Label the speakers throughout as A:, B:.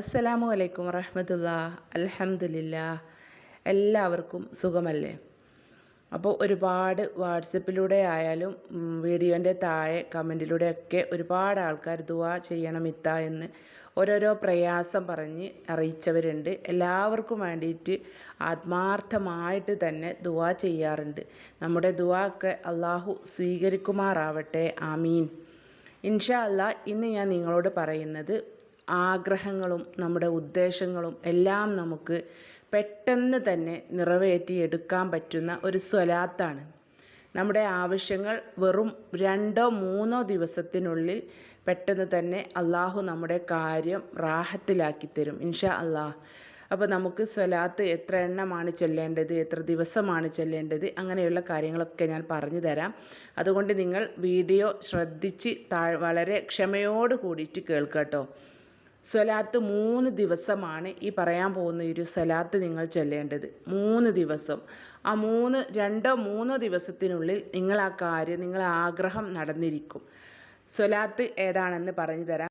A: അസ്സലാമു അലൈക്കും വറഹമത്തുള്ള. അലഹമില്ല എല്ലാവർക്കും സുഖമല്ലേ? അപ്പോൾ ഒരുപാട് വാട്സപ്പിലൂടെ ആയാലും വീഡിയോന്റെ താഴെ കമന്റിലൂടെയൊക്കെ ഒരുപാട് ആൾക്കാർ ദുവാ ചെയ്യണം ഇത്ത എന്ന് ഓരോരോ പ്രയാസം പറഞ്ഞ് അറിയിച്ചവരുണ്ട്. എല്ലാവർക്കും വേണ്ടിയിട്ട് ആത്മാർത്ഥമായിട്ട് തന്നെ ദുവാ ചെയ്യാറുണ്ട്. നമ്മുടെ ദുവാ ഒക്കെ അള്ളാഹു സ്വീകരിക്കുമാറാവട്ടെ. ആമീൻ. ഇൻഷാ അല്ലാ ഇന്ന് ഞാൻ നിങ്ങളോട് പറയുന്നത് ആഗ്രഹങ്ങളും നമ്മുടെ ഉദ്ദേശങ്ങളും എല്ലാം നമുക്ക് പെട്ടെന്ന് തന്നെ നിറവേറ്റിയെടുക്കാൻ പറ്റുന്ന ഒരു സ്വലാത്താണ്. നമ്മുടെ ആവശ്യങ്ങൾ വെറും രണ്ടോ മൂന്നോ ദിവസത്തിനുള്ളിൽ പെട്ടെന്ന് തന്നെ അള്ളാഹു നമ്മുടെ കാര്യം റാഹത്തിലാക്കി തരും ഇൻഷാ അള്ളാഹ്. അപ്പോൾ നമുക്ക് സ്വലാത്ത് എത്ര എണ്ണമാണ് ചൊല്ലേണ്ടത് എത്ര ദിവസമാണ് ചൊല്ലേണ്ടത് അങ്ങനെയുള്ള കാര്യങ്ങളൊക്കെ ഞാൻ പറഞ്ഞു തരാം. അതുകൊണ്ട് നിങ്ങൾ വീഡിയോ ശ്രദ്ധിച്ച് താഴ് വളരെ ക്ഷമയോട് കൂടിയിട്ട് കേൾക്കട്ടോ സ്വലാത്ത് മൂന്ന് ദിവസമാണ് ഈ പറയാൻ പോകുന്ന ഒരു സ്വലാത്ത് നിങ്ങൾ ചൊല്ലേണ്ടത്. മൂന്ന് ദിവസം. ആ മൂന്ന് രണ്ടോ മൂന്നോ ദിവസത്തിനുള്ളിൽ നിങ്ങൾ ആ കാര്യം നിങ്ങൾ ആഗ്രഹം നടന്നിരിക്കും. സ്വലാത്ത് ഏതാണെന്ന് പറഞ്ഞു തരാം.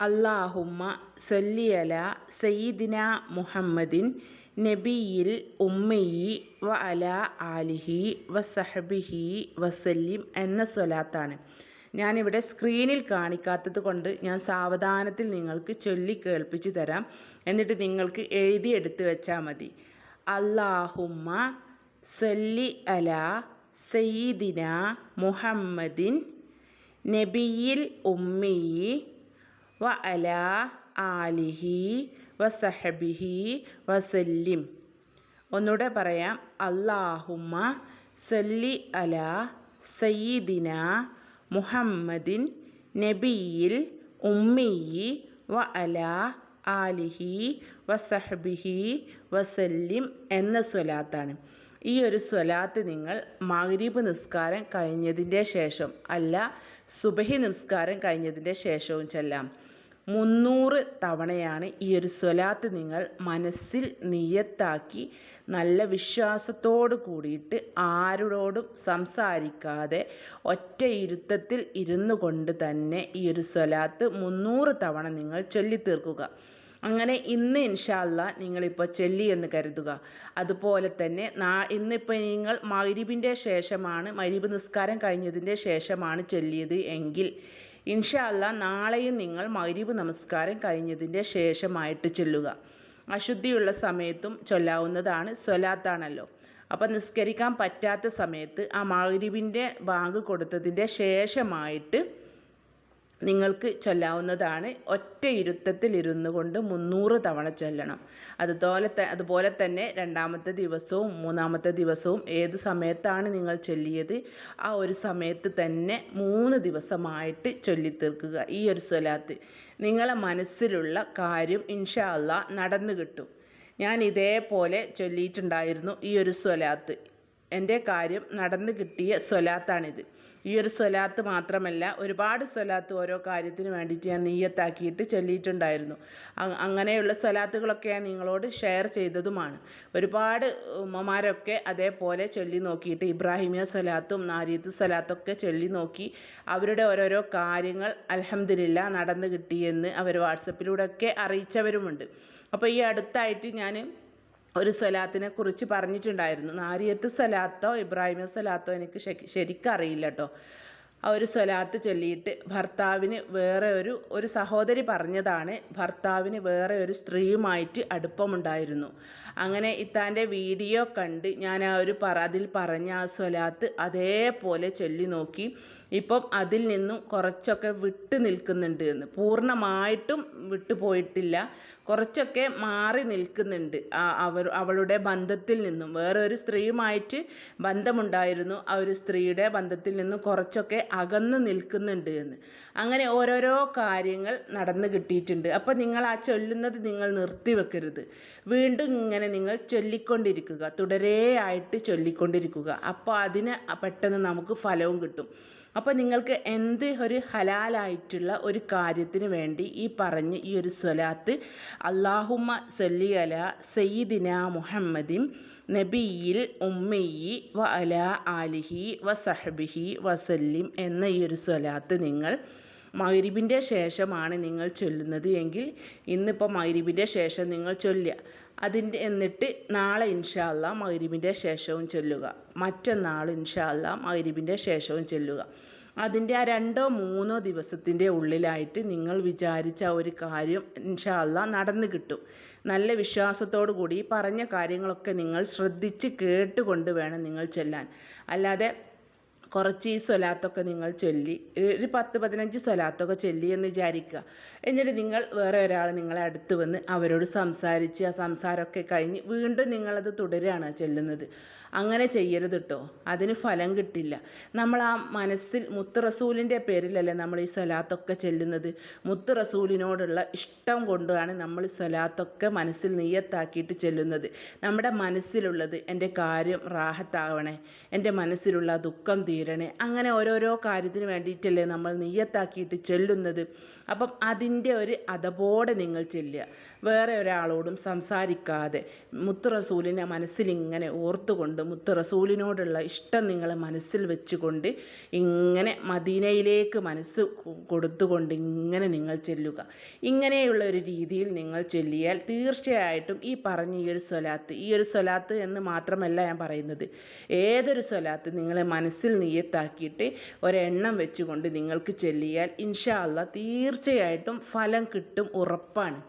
A: അള്ളാഹുമ്മ സല്ലിയല സയ്യിദിന മുഹമ്മദിൻ നബിയിൽ ഉമ്മയി വ അല ആലിഹി വ സഹബിഹി വസല്ലിം എന്ന സ്വലാത്താണ്. ഞാനിവിടെ സ്ക്രീനിൽ കാണിക്കാത്തത് കൊണ്ട് ഞാൻ സാവധാനത്തിൽ നിങ്ങൾക്ക് ചൊല്ലി കേൾപ്പിച്ച് തരാം. എന്നിട്ട് നിങ്ങൾക്ക് എഴുതിയെടുത്ത് വെച്ചാൽ മതി. അള്ളാഹുമ്മ സല്ലി അല സയ്യിദിന മുഹമ്മദിൻ നബിയിൽ ഉമ്മി വ അല ആലിഹി വസഹബിഹി വസല്ലിം. ഒന്നുകൂടെ പറയാം. അള്ളാഹുമ്മ സല്ലി അല സയ്യിദിന മുഹമ്മദിൻ നബിയിൽ ഉമ്മിയി വ അല ആലിഹി വസഹബിഹി വസല്ലിം എന്ന സ്വലാത്താണ്. ഈ ഒരു സ്വലാത്ത് നിങ്ങൾ മഗ്രിബ് നിസ്കാരം കഴിഞ്ഞതിന്റെ ശേഷം അല്ല സുബഹി നിസ്കാരം കഴിഞ്ഞതിന്റെ ശേഷവും ചെല്ലാം. മുന്നൂറ് തവണയാണ് ഈ ഒരു സ്വലാത്ത് നിങ്ങൾ മനസ്സിൽ നിയത്താക്കി നല്ല വിശ്വാസത്തോട് കൂടിയിട്ട് ആരോടും സംസാരിക്കാതെ ഒറ്റ ഇരുത്തത്തിൽ ഇരുന്നു കൊണ്ട് തന്നെ ഈ ഒരു സ്വലാത്ത് മുന്നൂറ് തവണ നിങ്ങൾ ചൊല്ലിത്തീർക്കുക. അങ്ങനെ ഇന്ന് ഇൻഷാല്ല നിങ്ങളിപ്പോൾ ചൊല്ലി എന്ന് കരുതുക. അതുപോലെ തന്നെ നാ ഇന്നിപ്പോൾ നിങ്ങൾ മൈരിബിന്റെ ശേഷമാണ് മൈരിബ് നിസ്കാരം കഴിഞ്ഞതിന്റെ ശേഷമാണ് ചൊല്ലിയത് എങ്കിൽ ഇൻഷാല്ല നാളെയും നിങ്ങൾ മൈരിബ് നമസ്കാരം കഴിഞ്ഞതിന്റെ ശേഷമായിട്ട് ചൊല്ലുക. അശുദ്ധിയുള്ള സമയത്തും ചൊല്ലാവുന്നതാണ് സ്വലാത്താണല്ലോ. അപ്പം നിസ്കരിക്കാൻ പറ്റാത്ത സമയത്ത് ആ മഗ്രിബിന്റെ ബാങ്ക് കൊടുത്തതിന്റെ ശേഷമായിട്ട് നിങ്ങൾക്ക് ചൊല്ലാവുന്നതാണ് ഒറ്റ ഇരുത്തത്തിൽ ഇരുന്നു കൊണ്ട് മുന്നൂറ് തവണ ചൊല്ലണം. അതുപോലെ അതുപോലെ തന്നെ രണ്ടാമത്തെ ദിവസവും മൂന്നാമത്തെ ദിവസവും ഏത് സമയത്താണ് നിങ്ങൾ ചൊല്ലിയത്? ആ ഒരു സമയത്ത് തന്നെ മൂന്ന് ദിവസമായിട്ട് ചൊല്ലിത്തീർക്കുക ഈ ഒരു സ്വലാത്ത്. നിങ്ങളെ മനസ്സിലുള്ള കാര്യം ഇൻഷാ അള്ളാ നടന്നു കിട്ടും. ഞാൻ ഇതേപോലെ ചൊല്ലിയിട്ടുണ്ടായിരുന്നു ഈ ഒരു സ്വലാത്ത്. എന്റെ കാര്യം നടന്നു കിട്ടിയ സ്വലാത്താണിത്. ഈ ഒരു സ്വലാത്ത് മാത്രമല്ല ഒരുപാട് സ്വലാത്ത് ഓരോ കാര്യത്തിന് വേണ്ടിയിട്ട് ഞാൻ നീയത്താക്കിയിട്ട് ചൊല്ലിയിട്ടുണ്ടായിരുന്നു. അങ്ങനെയുള്ള സ്വലാത്തുകളൊക്കെ ഞാൻ നിങ്ങളോട് ഷെയർ ചെയ്തതുമാണ്. ഒരുപാട് ഉമ്മമാരൊക്കെ അതേപോലെ ചൊല്ലി നോക്കിയിട്ട് ഇബ്രാഹിമിയ സ്വലാത്തും നാരിയത്ത് സ്വലാത്തൊക്കെ ചൊല്ലി നോക്കി അവരുടെ ഓരോരോ കാര്യങ്ങൾ അലഹമില്ല നടന്നു കിട്ടിയെന്ന് അവർ വാട്സപ്പിലൂടെയൊക്കെ അറിയിച്ചവരുമുണ്ട്. അപ്പോൾ ഈ അടുത്തായിട്ട് ഞാൻ ഒരു സ്വലാത്തിനെ കുറിച്ച് പറഞ്ഞിട്ടുണ്ടായിരുന്നു. നാരിയത്ത് സ്വലാത്തോ ഇബ്രാഹിമ സ്വലാത്തോ എനിക്ക് ശരിക്കറിയില്ല കേട്ടോ ആ ഒരു സ്വലാത്ത് ചൊല്ലിയിട്ട് ഭർത്താവിന് വേറെ ഒരു ഒരു സഹോദരി പറഞ്ഞതാണ് ഭർത്താവിന് വേറെ ഒരു സ്ത്രീയുമായിട്ട് അടുപ്പമുണ്ടായിരുന്നു. അങ്ങനെ ഇത്താന്റെ വീഡിയോ കണ്ട് ഞാൻ ആ ഒരു പറ അതിൽ പറഞ്ഞ ആ സ്വലാത്ത് അതേപോലെ ചൊല്ലി നോക്കി. ഇപ്പം അതിൽ നിന്നും കുറച്ചൊക്കെ വിട്ടു നിൽക്കുന്നുണ്ട് എന്ന്. പൂർണമായിട്ടും വിട്ടു പോയിട്ടില്ല കുറച്ചൊക്കെ മാറി നിൽക്കുന്നുണ്ട്. അവർ അവളുടെ ബന്ധത്തിൽ നിന്നും. വേറെ ഒരു സ്ത്രീയുമായിട്ട് ബന്ധമുണ്ടായിരുന്നു. ആ ഒരു സ്ത്രീയുടെ ബന്ധത്തിൽ നിന്നും കുറച്ചൊക്കെ അകന്നു നിൽക്കുന്നുണ്ട് എന്ന്. അങ്ങനെ ഓരോരോ കാര്യങ്ങൾ നടന്നു കിട്ടിയിട്ടുണ്ട്. അപ്പോൾ നിങ്ങൾ ആ ചൊല്ലുന്നത് നിങ്ങൾ നിർത്തിവെക്കരുത് വീണ്ടും ഇങ്ങനെ നിങ്ങൾ ചൊല്ലിക്കൊണ്ടിരിക്കുക. തുടരെയായിട്ട് ചൊല്ലിക്കൊണ്ടിരിക്കുക. അപ്പോൾ അതിന് പെട്ടെന്ന് നമുക്ക് ഫലവും കിട്ടും. അപ്പോൾ നിങ്ങൾക്ക് എന്ത് ഒരു ഹലാലായിട്ടുള്ള ഒരു കാര്യത്തിന് വേണ്ടി ഈ പറഞ്ഞ് ഈ ഒരു സ്വലാത്ത് അള്ളാഹുമ്മ സല്ലി അല സയ്യിദിന മുഹമ്മദിൻ നബിയിൽ ഉമ്മയി വ അല ആലിഹി വ സഹബിഹി വസല്ലിം എന്ന ഈ ഒരു സ്വലാത്ത് നിങ്ങൾ മൈരിബിന്റെ ശേഷമാണ് നിങ്ങൾ ചൊല്ലുന്നത് എങ്കിൽ ഇന്നിപ്പോൾ മൈരിബിന്റെ ശേഷം നിങ്ങൾ ചൊല്ലുക. അതിന്റെ എന്നിട്ട് നാളെ ഇൻഷാല്ല മഗ്രിബിന്റെ ശേഷവും ചൊല്ലുക. മറ്റന്നാൾ ഇൻഷാല്ല മഗ്രിബിന്റെ ശേഷവും ചൊല്ലുക. അതിന്റെ ആ രണ്ടോ മൂന്നോ ദിവസത്തിന്റെ ഉള്ളിലായിട്ട് നിങ്ങൾ വിചാരിച്ച ഒരു കാര്യം ഇൻഷാല്ല നടന്നു കിട്ടും. നല്ല വിശ്വാസത്തോടു കൂടി പറഞ്ഞ കാര്യങ്ങളൊക്കെ നിങ്ങൾ ശ്രദ്ധിച്ച് കേട്ടുകൊണ്ട് വേണം നിങ്ങൾ ചെല്ലാൻ. അല്ലാതെ കുറച്ച് ഈ സ്വലാത്തൊക്കെ നിങ്ങൾ ചൊല്ലി ഒരു പത്ത് പതിനഞ്ച് സ്വലാത്തൊക്കെ ചൊല്ലി എന്ന് വിചാരിക്കുക. എന്നിട്ട് നിങ്ങൾ വേറെ ഒരാൾ നിങ്ങളെ അടുത്ത് വന്ന് അവരോട് സംസാരിച്ച് ആ സംസാരമൊക്കെ കഴിഞ്ഞ് വീണ്ടും നിങ്ങളത് തുടരുകയാണ് ചെല്ലുന്നത്. അങ്ങനെ ചെയ്യരുത് കേട്ടോ അതിന് ഫലം കിട്ടില്ല. നമ്മൾ ആ മനസ്സിൽ മുത്ത് റസൂലിന്റെ പേരിലല്ലേ നമ്മൾ ഈ സ്വലാത്തൊക്കെ ചെല്ലുന്നത്. മുത്ത് റസൂലിനോടുള്ള ഇഷ്ടം കൊണ്ടാണ് നമ്മൾ സ്വലാത്തൊക്കെ മനസ്സിൽ നീയത്താക്കിയിട്ട് ചെല്ലുന്നത്. നമ്മുടെ മനസ്സിലുള്ളത് എന്റെ കാര്യം റാഹത്താവണേ എന്റെ മനസ്സിലുള്ള ദുഃഖം തീരണേ. അങ്ങനെ ഓരോരോ കാര്യത്തിന് വേണ്ടിയിട്ടല്ലേ നമ്മൾ നീയത്താക്കിയിട്ട് ചെല്ലുന്നത്. അപ്പം അതിന്റെ ഒരു അതപോടെ നിങ്ങൾ ചെല്ലുക. വേറെ ഒരാളോടും സംസാരിക്കാതെ മുത്ത് റസൂലിനെ മനസ്സിലിങ്ങനെ ഓർത്തുകൊണ്ട് മുത്ത് റസൂലിനോടുള്ള ഇഷ്ടം നിങ്ങൾ മനസ്സിൽ വെച്ചുകൊണ്ട് ഇങ്ങനെ മദീനയിലേക്ക് മനസ്സ് കൊടുത്തുകൊണ്ട് ഇങ്ങനെ നിങ്ങൾ ചെല്ലുക. ഇങ്ങനെയുള്ള ഒരു രീതിയിൽ നിങ്ങൾ ചൊല്ലിയാൽ തീർച്ചയായിട്ടും ഈ പറഞ്ഞ ഈ ഒരു സ്വലാത്ത് ഈ ഒരു സ്വലാത്ത് എന്ന് മാത്രമല്ല ഞാൻ പറയുന്നത്. ഏതൊരു സ്വലാത്ത് നിങ്ങളെ മനസ്സിൽ നീയത്താക്കിയിട്ട് ഒരെണ്ണം വെച്ചുകൊണ്ട് നിങ്ങൾക്ക് ചെല്ലിയാൽ ഇൻഷാ അല്ലാ തീർച്ചയായിട്ടും ഫലം കിട്ടും ഉറപ്പാണ്.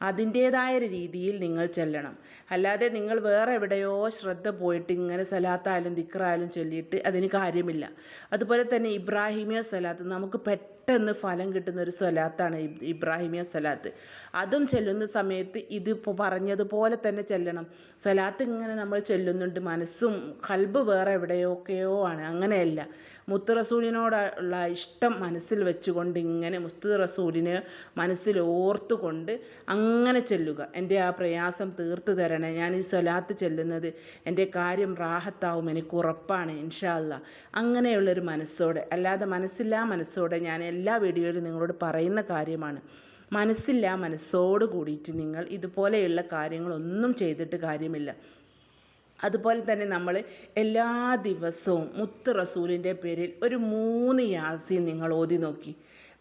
A: അതിന്റേതായ രീതിയിൽ നിങ്ങൾ ചെല്ലണം. അല്ലാതെ നിങ്ങൾ വേറെ എവിടെയോ ശ്രദ്ധ പോയിട്ട് ഇങ്ങനെ സലാത്തായാലും ദിക്റായാലും ചൊല്ലിയിട്ട് അതിന് കാര്യമില്ല. അതുപോലെ തന്നെ ഇബ്രാഹിമിയ സലാത്ത് നമുക്ക് പെട്ടെന്ന് ഫലം കിട്ടുന്ന ഒരു സലാത്താണ് ഇബ്രാഹിമിയ സലാത്ത്. അതും ചെല്ലുന്ന സമയത്ത് ഇത് പറഞ്ഞതുപോലെ തന്നെ ചെല്ലണം. സലാത്ത് ഇങ്ങനെ നമ്മൾ ചെല്ലുന്നുണ്ട് മനസ്സും കൽബ് വേറെ എവിടെയൊക്കെയോ ആണ്. അങ്ങനെയല്ല. മുത്ത് റസൂലിനോടുള്ള ഇഷ്ടം മനസ്സിൽ വെച്ചുകൊണ്ട് ഇങ്ങനെ മുത്ത് റസൂലിനെ മനസ്സിൽ ഓർത്തുകൊണ്ട് അങ്ങനെ ചെല്ലുക. എന്റെ ആ പ്രയാസം തീർത്തു തരണേ. ഞാൻ ഈ സ്വലാത്ത് ചെല്ലുന്നത് എന്റെ കാര്യം റാഹത്താവും എനിക്ക് ഉറപ്പാണ് ഇൻഷാല്ല അങ്ങനെയുള്ളൊരു മനസ്സോടെ അല്ലാതെ മനസ്സില്ലാ മനസ്സോടെ ഞാൻ എല്ലാ വീഡിയോയിലും നിങ്ങളോട് പറയുന്ന കാര്യമാണ്. മനസ്സില്ല മനസ്സോട് കൂടിയിട്ട് നിങ്ങൾ ഇതുപോലെയുള്ള കാര്യങ്ങളൊന്നും ചെയ്തിട്ട് കാര്യമില്ല. അതുപോലെ തന്നെ നമ്മൾ എല്ലാ ദിവസവും മുത്ത് റസൂലിന്റെ പേരിൽ ഒരു മൂന്ന് യാസീൻ നിങ്ങൾ ഓതി നോക്കി.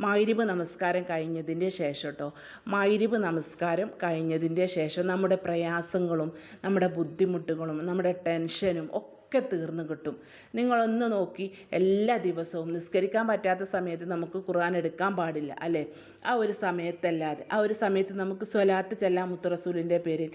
A: മൈരിബ് നമസ്കാരം കഴിഞ്ഞതിന്റെ ശേഷം കേട്ടോ മൈരിബ് നമസ്കാരം കഴിഞ്ഞതിന്റെ ശേഷം നമ്മുടെ പ്രയാസങ്ങളും നമ്മുടെ ബുദ്ധിമുട്ടുകളും നമ്മുടെ ടെൻഷനും ഒക്കെ തീർന്നു കിട്ടും. നിങ്ങളൊന്ന് നോക്കി എല്ലാ ദിവസവും നിസ്കരിക്കാൻ പറ്റാത്ത സമയത്ത് നമുക്ക് ഖുർആൻ എടുക്കാൻ പാടില്ല അല്ലേ? ആ ഒരു സമയത്തല്ലാതെ ആ ഒരു സമയത്ത് നമുക്ക് സ്വലാത്ത് ചെല്ലാം മുത്തറസൂലിന്റെ പേരിൽ.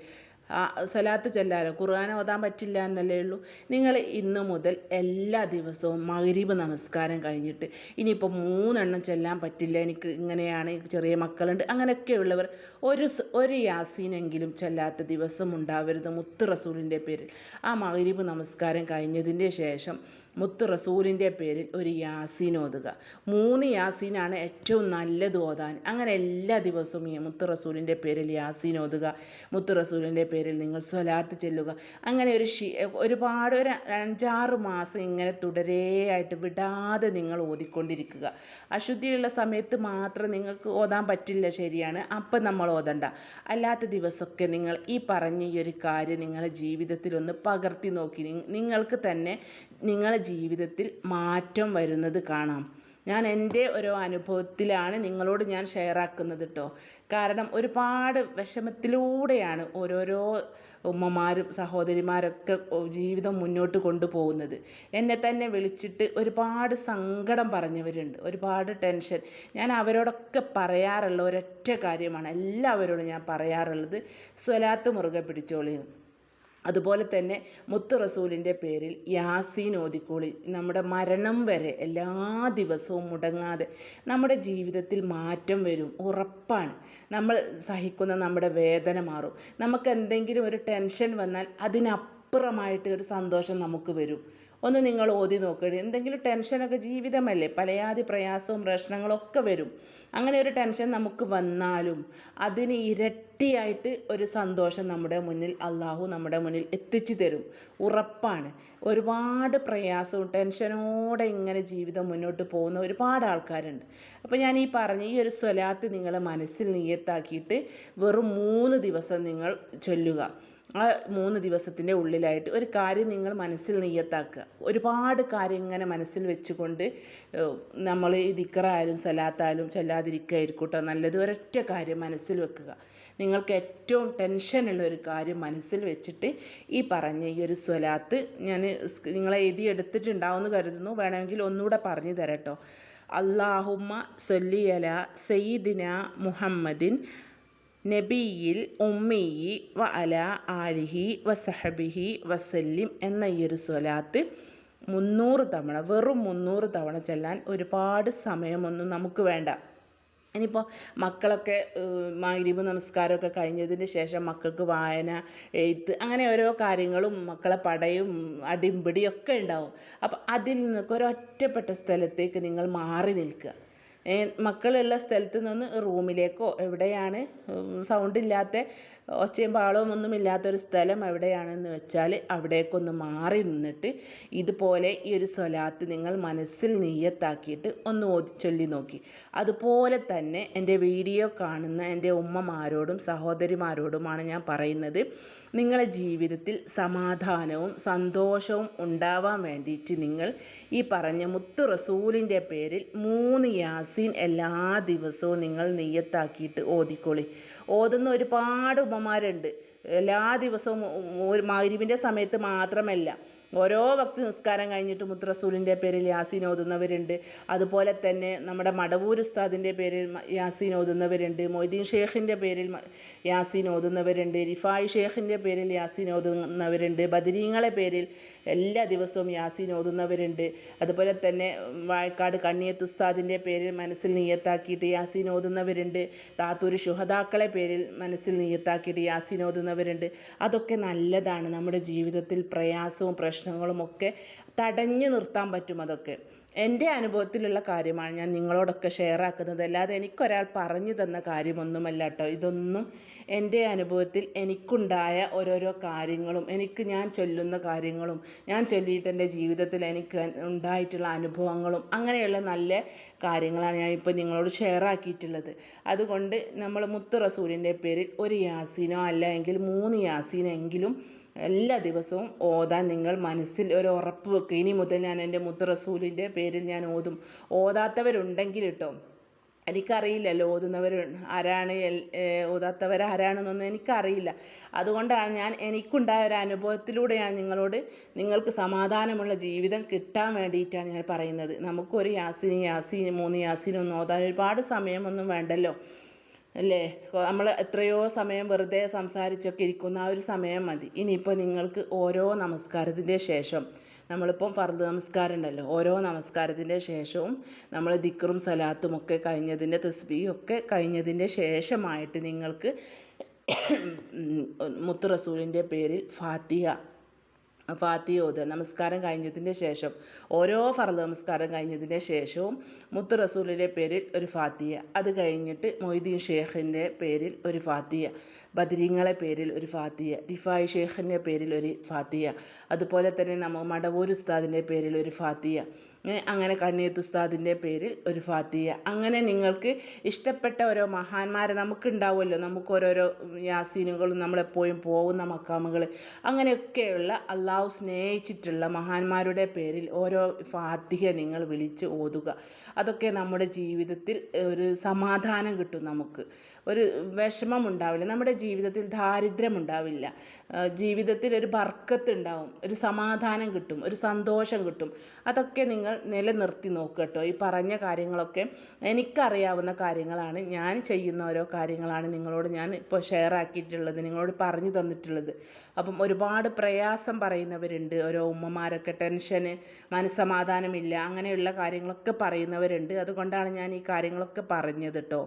A: സ്വലാത്ത് ചെല്ലാലോ? ഖുർആൻ ഓതാൻ പറ്റില്ല എന്നല്ലേ ഉള്ളൂ. നിങ്ങൾ ഇന്ന് മുതൽ എല്ലാ ദിവസവും മഗ്രിബ് നമസ്കാരം കഴിഞ്ഞിട്ട് ഇനിയിപ്പോൾ മൂന്നെണ്ണം ചെല്ലാൻ പറ്റില്ല. എനിക്ക് ഇങ്ങനെയാണ് ചെറിയ മക്കളുണ്ട്. അങ്ങനെയൊക്കെയുള്ളവർ ഒരു ഒരു യാസീനെങ്കിലും ചെല്ലാത്ത ദിവസം ഉണ്ടാവരുത്. മുത്ത് റസൂലിന്റെ പേരിൽ. ആ മഗ്രിബ് നമസ്കാരം കഴിഞ്ഞതിന്റെ ശേഷം മുത്ത് റസൂലിന്റെ പേരിൽ ഒരു യാസീൻ ഓതുക. മൂന്ന് യാസീനാണ് ഏറ്റവും നല്ലത് ഓതാൻ. അങ്ങനെ എല്ലാ ദിവസവും ഈ മുത്ത് റസൂലിന്റെ പേരിൽ യാസീൻ ഓതുക. മുത്ത് റസൂലിന്റെ പേരിൽ നിങ്ങൾ സ്വലാത്ത് ചെല്ലുക. അങ്ങനെ ഒരു ഷി ഒരുപാട് ഒരു അഞ്ചാറ് മാസം ഇങ്ങനെ തുടരെയായിട്ട് വിടാതെ നിങ്ങൾ ഓതിക്കൊണ്ടിരിക്കുക. അശുദ്ധിയുള്ള സമയത്ത് മാത്രം നിങ്ങൾക്ക് ഓതാൻ പറ്റില്ല ശരിയാണ്. അപ്പം നമ്മൾ ഓതണ്ട. അല്ലാത്ത ദിവസമൊക്കെ നിങ്ങൾ ഈ പറഞ്ഞ ഈ ഒരു കാര്യം നിങ്ങളുടെ ജീവിതത്തിൽ ഒന്ന് പകർത്തി നോക്കി. നിങ്ങൾക്ക് തന്നെ നിങ്ങളുടെ ജീവിതത്തിൽ മാറ്റം വരുന്നത് കാണാം. ഞാൻ എന്റെ ഒരു അനുഭവത്തിലാണ് നിങ്ങളോട് ഞാൻ ഷെയർ ആക്കുന്നത് കേട്ടോ കാരണം ഒരുപാട് വിഷമത്തിലൂടെയാണ് ഓരോരോ ഉമ്മമാരും സഹോദരിമാരൊക്കെ ജീവിതം മുന്നോട്ട് കൊണ്ടുപോകുന്നത്. എന്നെ തന്നെ വിളിച്ചിട്ട് ഒരുപാട് സങ്കടം പറഞ്ഞവരുണ്ട്. ഒരുപാട് ടെൻഷൻ ഞാൻ അവരോടൊക്കെ പറയാറുള്ള ഒരൊറ്റ കാര്യമാണ്. എല്ലാവരോടും ഞാൻ പറയാറുള്ളത് സ്വലാത്ത് മുറുകെ പിടിച്ചോളി അതുപോലെ തന്നെ മുത്തു റസൂലിന്റെ പേരിൽ യാസീൻ ഓതിക്കോളി. നമ്മുടെ മരണം വരെ എല്ലാ ദിവസവും മുടങ്ങാതെ നമ്മുടെ ജീവിതത്തിൽ മാറ്റം വരും. ഉറപ്പാണ്. നമ്മൾ സഹിക്കുന്ന നമ്മുടെ വേദന മാറും. നമുക്ക് എന്തെങ്കിലും ഒരു ടെൻഷൻ വന്നാൽ അതിനപ്പുറമായിട്ട് ഒരു സന്തോഷം നമുക്ക് വരും. ഒന്ന് നിങ്ങൾ ഓതി നോക്കണേ എന്തെങ്കിലും ടെൻഷനൊക്കെ ജീവിതമല്ലേ? പലയാതി പ്രയാസവും പ്രശ്നങ്ങളൊക്കെ വരും. അങ്ങനെ ഒരു ടെൻഷൻ നമുക്ക് വന്നാലും അതിന് ഇരട്ടിയായിട്ട് ഒരു സന്തോഷം നമ്മുടെ മുന്നിൽ അള്ളാഹു നമ്മുടെ മുന്നിൽ എത്തിച്ചു തരും. ഉറപ്പാണ്. ഒരുപാട് പ്രയാസവും ടെൻഷനോടെ ഇങ്ങനെ ജീവിതം മുന്നോട്ട് പോകുന്ന ഒരുപാട് ആൾക്കാരുണ്ട്. അപ്പോൾ ഞാൻ ഈ പറഞ്ഞ ഈ ഒരു സ്വലാത്ത് നിങ്ങളെ മനസ്സിൽ നിയത്താക്കിയിട്ട് വെറും മൂന്ന് ദിവസം നിങ്ങൾ ചൊല്ലുക. ആ മൂന്ന് ദിവസത്തിന്റെ ഉള്ളിലായിട്ട് ഒരു കാര്യം നിങ്ങൾ മനസ്സിൽ നെയ്യത്താക്കുക. ഒരുപാട് കാര്യം ഇങ്ങനെ മനസ്സിൽ വെച്ചുകൊണ്ട് നമ്മൾ ഈ ദിക്കറായാലും സലാത്തായാലും ചെല്ലാതിരിക്കുകയായിരിക്കും കേട്ടോ നല്ലത് ഒരൊറ്റ കാര്യം മനസ്സിൽ വെക്കുക. നിങ്ങൾക്ക് ഏറ്റവും ടെൻഷനുള്ള ഒരു കാര്യം മനസ്സിൽ വെച്ചിട്ട് ഈ പറഞ്ഞ ഈ ഒരു സ്വലാത്ത് ഞാൻ നിങ്ങളെ എഴുതി എടുത്തിട്ടുണ്ടാവുമെന്ന് കരുതുന്നു. വേണമെങ്കിൽ ഒന്നുകൂടെ പറഞ്ഞു തരട്ടോ. അള്ളാഹുമ്മ സൊല്ലിയല സയ്യിദിന മുഹമ്മദിൻ നബിയിൽ ഉമ്മിയി വ അല ആലിഹി വസഹബിഹി വസല്ലിം എന്ന ഈ ഒരു സ്വലാത്ത് മുന്നൂറ് തവണ വെറും മുന്നൂറ് തവണ ചെല്ലാൻ ഒരുപാട് സമയമൊന്നും നമുക്ക് വേണ്ട. ഇനിയിപ്പോൾ മക്കളൊക്കെ മഗ്രിബ് നമസ്കാരമൊക്കെ കഴിഞ്ഞതിന് ശേഷം മക്കൾക്ക് വായന എഴുത്ത് അങ്ങനെ ഓരോ കാര്യങ്ങളും മക്കളെ പടയും അടിമ്പിടിയൊക്കെ ഉണ്ടാവും. അപ്പോൾ അതിൽ നിന്നൊക്കെ ഒരൊറ്റപ്പെട്ട സ്ഥലത്തേക്ക് നിങ്ങൾ മാറി നിൽക്കുക. മക്കളുള്ള സ്ഥലത്ത് നിന്ന് റൂമിലേക്കോ എവിടെയാണ് സൗണ്ട് ഇല്ലാത്ത ഒച്ചയും ബഹളവും ഒന്നും ഇല്ലാത്തൊരു സ്ഥലം എവിടെയാണെന്ന് വെച്ചാൽ അവിടേക്കൊന്ന് മാറി നിന്നിട്ട് ഇതുപോലെ ഈ ഒരു സ്വലാത്ത് നിങ്ങൾ മനസ്സിൽ നീയത്താക്കിയിട്ട് ഒന്ന് ഓതി ചൊല്ലി നോക്കി. അതുപോലെ തന്നെ എന്റെ വീഡിയോ കാണുന്ന എന്റെ ഉമ്മമാരോടും സഹോദരിമാരോടുമാണ് ഞാൻ പറയുന്നത്. നിങ്ങളുടെ ജീവിതത്തിൽ സമാധാനവും സന്തോഷവും ഉണ്ടാവാൻ വേണ്ടിയിട്ട് നിങ്ങൾ ഈ പറഞ്ഞ മുത്തു റസൂലിന്റെ പേരിൽ മൂന്ന് യാസീൻ എല്ലാ ദിവസവും നിങ്ങൾ നെയ്യത്താക്കിയിട്ട് ഓതിക്കൊള്ളി ഓതുന്ന ഒരുപാട് ഉമ്മമാരുണ്ട്. എല്ലാ ദിവസവും ഒരു മഗ്രിബിന്റെ സമയത്ത് മാത്രമല്ല. ഓരോ ഭക്തി നിസ്കാരം കഴിഞ്ഞിട്ട് മുത്തറസൂലിന്റെ പേരിൽ യാസീൻ ഓതുന്നവരുണ്ട്. അതുപോലെ തന്നെ നമ്മുടെ മടവൂർ ഉസ്താദിന്റെ പേരിൽ യാസീൻ ഓതുന്നവരുണ്ട്. മൊയ്തീൻ ഷേഖിന്റെ പേരിൽ യാസീൻ ഓതുന്നവരുണ്ട്. റിഫായ് ഷേഖിന്റെ പേരിൽ യാസീൻ ഓതുന്നവരുണ്ട്. ബദരീങ്ങളെ പേരിൽ എല്ലാ ദിവസവും യാസീൻ ഓതുന്നവരുണ്ട്. അതുപോലെ തന്നെ വാഴക്കാട് കണ്ണിയത്ത് ഉസ്താദിന്റെ പേരിൽ മനസ്സിൽ നീയത്താക്കിയിട്ട് യാസീൻ ഓതുന്നവരുണ്ട്. താത്തൂർ ശുഹതാക്കളെ പേരിൽ മനസ്സിൽ നീയത്താക്കിയിട്ട് യാസീൻ ഓതുന്നവരുണ്ട്. അതൊക്കെ നല്ലതാണ്. നമ്മുടെ ജീവിതത്തിൽ പ്രയാസവും പ്രശ്നങ്ങളും ഒക്കെ തടഞ്ഞു നിർത്താൻ പറ്റും അതൊക്കെ. എന്റെ അനുഭവത്തിലുള്ള കാര്യമാണ് ഞാൻ നിങ്ങളോടൊക്കെ ഷെയർ ആക്കുന്നത്. അല്ലാതെ എനിക്കൊരാൾ പറഞ്ഞു തന്ന കാര്യമൊന്നുമല്ല കേട്ടോ. ഇതൊന്നും എന്റെ അനുഭവത്തിൽ എനിക്കുണ്ടായ ഓരോരോ കാര്യങ്ങളും എനിക്ക് ഞാൻ ചൊല്ലുന്ന കാര്യങ്ങളും ഞാൻ ചൊല്ലിയിട്ട് എന്റെ ജീവിതത്തിൽ എനിക്ക് ഉണ്ടായിട്ടുള്ള അനുഭവങ്ങളും അങ്ങനെയുള്ള നല്ല കാര്യങ്ങളാണ് ഞാൻ ഇപ്പോൾ നിങ്ങളോട് ഷെയർ ആക്കിയിട്ടുള്ളത്. അതുകൊണ്ട് നമ്മൾ മുത്ത് റസൂലിന്റെ പേരിൽ ഒരു യാസീനോ അല്ലെങ്കിൽ മൂന്ന് യാസീനെങ്കിലും എല്ലാ ദിവസവും ഓതാൻ നിങ്ങൾ മനസ്സിൽ ഒരു ഉറപ്പ് വെക്കുക ഇനി മുതൽ ഞാൻ എന്റെ മുത്ത് റസൂലിന്റെ പേരിൽ ഞാൻ ഓതും. ഓതാത്തവരുണ്ടെങ്കിൽ കേട്ടോ എനിക്കറിയില്ലല്ലോ ഓതുന്നവർ ആരാണ് ഓതാത്തവർ ആരാണെന്നൊന്നും എനിക്കറിയില്ല. അതുകൊണ്ടാണ് ഞാൻ എനിക്കുണ്ടായ ഒരു അനുഭവത്തിലൂടെയാണ് നിങ്ങളോട് നിങ്ങൾക്ക് സമാധാനമുള്ള ജീവിതം കിട്ടാൻ വേണ്ടിയിട്ടാണ് ഞാൻ പറയുന്നത്. നമുക്കൊരു യാസിന് യാസിനി മൂന്ന് യാസിനൊന്നും ഓതാൻ ഒരുപാട് സമയമൊന്നും വേണ്ടല്ലോ. അല്ലേ? നമ്മൾ എത്രയോ സമയം വെറുതെ സംസാരിച്ചൊക്കെ ഇരിക്കുന്ന ആ ഒരു സമയം മതി. ഇനിയിപ്പോൾ നിങ്ങൾക്ക് ഓരോ നമസ്കാരത്തിന്റെ ശേഷം നമ്മളിപ്പം ഫർദ് നമസ്കാരം ഉണ്ടല്ലോ. ഓരോ നമസ്കാരത്തിന്റെ ശേഷവും നമ്മൾ ദിക്റും സലാത്തും ഒക്കെ കഴിഞ്ഞതിന്റെ തസ്ബിയും ഒക്കെ കഴിഞ്ഞതിന്റെ ശേഷമായിട്ട് നിങ്ങൾക്ക് മുത്ത് റസൂലിന്റെ പേരിൽ ഫാത്തിഹ ഓതുക നമസ്കാരം കഴിഞ്ഞതിന്റെ ശേഷം ഓരോ ഫർദ് നമസ്കാരം കഴിഞ്ഞതിന്റെ ശേഷവും മുത്ത് റസൂലിന്റെ പേരിൽ ഒരു ഫാത്തിയ അത് കഴിഞ്ഞിട്ട് മൊയ്തീൻ ഷേഖിന്റെ പേരിൽ ഒരു ഫാത്തിയ ബദരീങ്ങളെ പേരിൽ ഒരു ഫാത്തിയ റിഫായ് ഷേഖിന്റെ പേരിൽ ഒരു ഫാത്തിയ അതുപോലെ തന്നെ നമ്മൾ മടവൂർ ഉസ്താദിന്റെ പേരിൽ ഒരു ഫാത്തിഹ. അങ്ങനെ കണ്ണീർത്ത് ഉസ്താദിന്റെ പേരിൽ ഒരു ഫാത്തിഹ. അങ്ങനെ നിങ്ങൾക്ക് ഇഷ്ടപ്പെട്ട ഓരോ മഹാന്മാരെ നമുക്കുണ്ടാവുമല്ലോ. നമുക്ക് ഓരോരോ യാസീനുകളും നമ്മളെപ്പോഴും പോകുന്ന മക്കാമുകൾ. അങ്ങനെയൊക്കെയുള്ള അള്ളാഹു സ്നേഹിച്ചിട്ടുള്ള മഹാന്മാരുടെ പേരിൽ ഓരോ ഫാത്തിഹ നിങ്ങൾ വിളിച്ച് ഓതുക. അതൊക്കെ നമ്മുടെ ജീവിതത്തിൽ ഒരു സമാധാനം കിട്ടും നമുക്ക്. ഒരു വിഷമം ഉണ്ടാവില്ല നമ്മുടെ ജീവിതത്തിൽ ദാരിദ്ര്യം ഉണ്ടാവില്ല ജീവിതത്തിൽ ഒരു ബർക്കത്ത് ഉണ്ടാവും ഒരു സമാധാനം കിട്ടും ഒരു സന്തോഷം കിട്ടും. അതൊക്കെ നിങ്ങൾ നിലനിർത്തി നോക്കുക കേട്ടോ. ഈ പറഞ്ഞ കാര്യങ്ങളൊക്കെ എനിക്കറിയാവുന്ന കാര്യങ്ങളാണ്. ഞാൻ ചെയ്യുന്ന ഓരോ കാര്യങ്ങളാണ് നിങ്ങളോട് ഞാൻ ഇപ്പോൾ ഷെയർ ആക്കിയിട്ടുള്ളത് നിങ്ങളോട് പറഞ്ഞു തന്നിട്ടുള്ളത്. അപ്പം ഒരുപാട് പ്രയാസം പറയുന്നവരുണ്ട്. ഓരോ ഉമ്മമാരൊക്കെ ടെൻഷന് മനസ്സമാധാനമില്ല അങ്ങനെയുള്ള കാര്യങ്ങളൊക്കെ പറയുന്നവരുണ്ട്. അതുകൊണ്ടാണ് ഞാൻ ഈ കാര്യങ്ങളൊക്കെ പറഞ്ഞത് കേട്ടോ.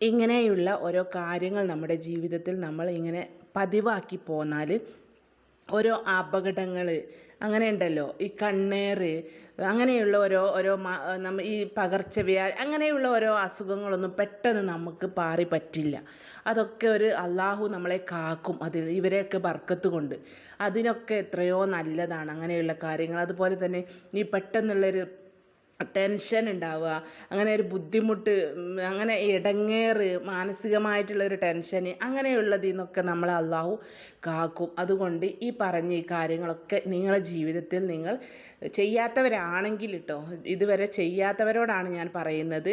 A: ഇങ്ങനെയുള്ള ഓരോ കാര്യങ്ങൾ നമ്മുടെ ജീവിതത്തിൽ നമ്മൾ ഇങ്ങനെ പതിവാക്കി പോന്നാൽ ഓരോ അപകടങ്ങൾ അങ്ങനെ ഉണ്ടല്ലോ ഈ കണ്ണേറ് അങ്ങനെയുള്ള ഓരോ ഓരോ നമ്മ ഈ പകർച്ചവ്യാധി അങ്ങനെയുള്ള ഓരോ അസുഖങ്ങളൊന്നും പെട്ടെന്ന് നമുക്ക് പാറി പറ്റില്ല. അതൊക്കെ ഒരു അള്ളാഹു നമ്മളെ കാക്കും അതിൽ ഇവരെയൊക്കെ ബർക്കത്ത് കൊണ്ട്. അതിനൊക്കെ എത്രയോ നല്ലതാണ് അങ്ങനെയുള്ള കാര്യങ്ങൾ. അതുപോലെ തന്നെ ഈ പെട്ടെന്നുള്ളൊരു ടെൻഷൻ ഉണ്ടാവുക അങ്ങനെ ഒരു ബുദ്ധിമുട്ട് അങ്ങനെ ഇടങ്ങേറ് മാനസികമായിട്ടുള്ള ഒരു ടെൻഷൻ അങ്ങനെയുള്ളതിൽ നിന്നൊക്കെ നമ്മളെ അള്ളാഹു കാക്കും. അതുകൊണ്ട് ഈ പറഞ്ഞ ഈ കാര്യങ്ങളൊക്കെ നിങ്ങളുടെ ജീവിതത്തിൽ നിങ്ങൾ ചെയ്യാത്തവരാണെങ്കിൽ കേട്ടോ ഇതുവരെ ചെയ്യാത്തവരോടാണ് ഞാൻ പറയുന്നത്.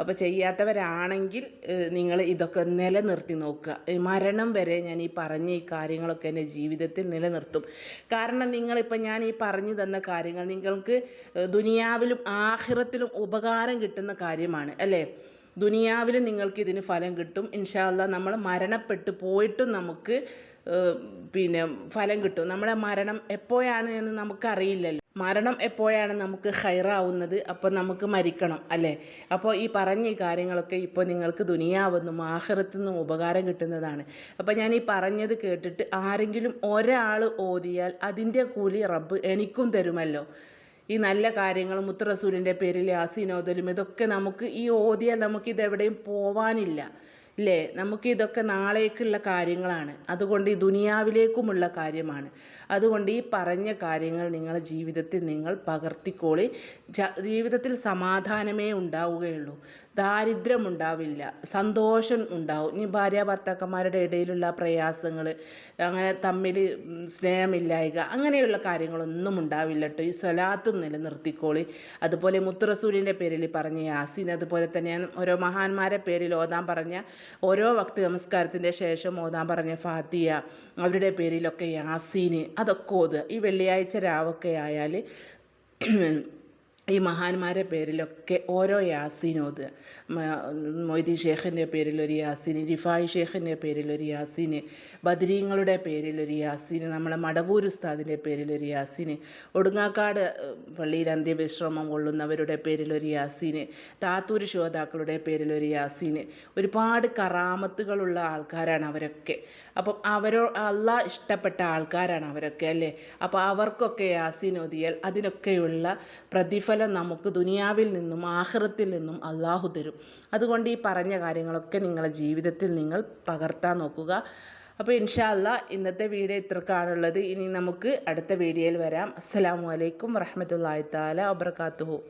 A: അപ്പോൾ ചെയ്യാത്തവരാണെങ്കിൽ നിങ്ങൾ ഇതൊക്കെ നിലനിർത്തി നോക്കുക. മരണം വരെ ഞാൻ ഈ പറഞ്ഞ ഈ കാര്യങ്ങളൊക്കെ എന്റെ ജീവിതത്തിൽ നിലനിർത്തും. കാരണം നിങ്ങളിപ്പോൾ ഞാൻ ഈ പറഞ്ഞു തന്ന കാര്യങ്ങൾ നിങ്ങൾക്ക് ദുനിയാവിലും ആഖിറത്തിലും ഉപകാരം കിട്ടുന്ന കാര്യമാണ് അല്ലേ? ദുനിയാവിലും നിങ്ങൾക്ക് ഇതിന് ഫലം കിട്ടും. ഇൻഷാല്ല നമ്മൾ മരണപ്പെട്ട് പോയിട്ടും നമുക്ക് പിന്നെ ഫലം കിട്ടും. നമ്മുടെ മരണം എപ്പോഴാണ് എന്ന് നമുക്കറിയില്ലല്ലോ. മരണം എപ്പോഴാണ് നമുക്ക് ഹൈറാവുന്നത്? അപ്പോൾ നമുക്ക് മരിക്കണം അല്ലേ? അപ്പോൾ ഈ പറഞ്ഞ ഈ കാര്യങ്ങളൊക്കെ ഇപ്പോൾ നിങ്ങൾക്ക് ദുനിയാവെന്നും ആഹ്റത്തു നിന്നും ഉപകാരം കിട്ടുന്നതാണ്. അപ്പോൾ ഞാൻ ഈ പറഞ്ഞത് കേട്ടിട്ട് ആരെങ്കിലും ഒരാൾ ഓതിയാൽ അതിന്റെ കൂലി റബ്ബ് എനിക്കും തരുമല്ലോ. ഈ നല്ല കാര്യങ്ങൾ മുത്തറസൂലിന്റെ പേരിൽ യാസീനോദലും ഇതൊക്കെ നമുക്ക് ഈ ഓതിയാൽ നമുക്കിതെവിടെയും പോവാനില്ല. ഇല്ലേ നമുക്ക് ഇതൊക്കെ നാളേക്കുള്ള കാര്യങ്ങളാണ്. അതുകൊണ്ട് ഈ ദുനിയാവിലേക്കുമുള്ള കാര്യമാണ്. അതുകൊണ്ട് ഈ പറഞ്ഞ കാര്യങ്ങൾ നിങ്ങളുടെ ജീവിതത്തിൽ നിങ്ങൾ പകർത്തിക്കോളി. ജീവിതത്തിൽ സമാധാനമേ ഉണ്ടാവുകയുള്ളൂ. ദാരിദ്ര്യം ഉണ്ടാവില്ല സന്തോഷം ഉണ്ടാവും. ഇനി ഭാര്യ ഭർത്താക്കന്മാരുടെ ഇടയിലുള്ള പ്രയാസങ്ങൾ അങ്ങനെ തമ്മിൽ സ്നേഹമില്ലായ്ക അങ്ങനെയുള്ള കാര്യങ്ങളൊന്നും ഉണ്ടാവില്ല കേട്ടോ ഈ സ്വലാത്തും നിലനിർത്തിക്കോളി. അതുപോലെ മുത്തുറസൂലിന്റെ പേരിൽ പറഞ്ഞ യാസീൻ അതുപോലെ തന്നെ ഓരോ മഹാന്മാരെ പേരിൽ ഓതാൻ പറഞ്ഞ ഓരോ ഭക്തി നമസ്കാരത്തിന്റെ ശേഷം ഓതാൻ പറഞ്ഞ ഫാത്തിയ അവരുടെ പേരിലൊക്കെ യാസീന് അതൊക്കെ ഓതുക. ഈ വെള്ളിയാഴ്ച രാവൊക്കെ ആയാൽ ഈ മഹാന്മാരെ പേരിലൊക്കെ ഓരോ യാസീനോത്. മൊയ്തീൻ ഷേഖിന്റെ പേരിലൊരു യാസീന് റിഫായി ഷേഖിന്റെ പേരിലൊരു യാസീന് ബദരീങ്ങളുടെ പേരിലൊരു യാസീന് നമ്മളെ മടവൂർ ഉസ്താദിന്റെ പേരിലൊരു യാസീന് ഒടുങ്ങാക്കാട് പള്ളിയിൽ അന്ത്യവിശ്രമം കൊള്ളുന്നവരുടെ പേരിലൊരു യാസീന് താത്തൂർ ശോതാക്കളുടെ പേരിലൊരു ഒരു ഒരുപാട് കറാമത്തുകളുള്ള ആൾക്കാരാണ് അവരൊക്കെ. അപ്പം അവരോ അല്ല ഇഷ്ടപ്പെട്ട ആൾക്കാരാണ് അവരൊക്കെ അല്ലേ? അപ്പോൾ അവർക്കൊക്കെ യാസീൻ ഒതിയാൽ അതിനൊക്കെയുള്ള പ്രതിഫലം നമുക്ക് ദുനിയാവിൽ നിന്നും ആഹ്റത്തിൽ നിന്നും അള്ളാഹു തരും. അതുകൊണ്ട് ഈ പറഞ്ഞ കാര്യങ്ങളൊക്കെ നിങ്ങളുടെ ജീവിതത്തിൽ നിങ്ങൾ പകർത്താൻ നോക്കുക. അപ്പോൾ ഇൻഷാല്ല ഇന്നത്തെ വീഡിയോ ഇത്രക്കാണുള്ളത്. ഇനി നമുക്ക് അടുത്ത വീഡിയോയിൽ വരാം. അസ്സാം വലൈക്കും വറഹ്മത്തുള്ളാഹി തആല വബറകാതുഹു.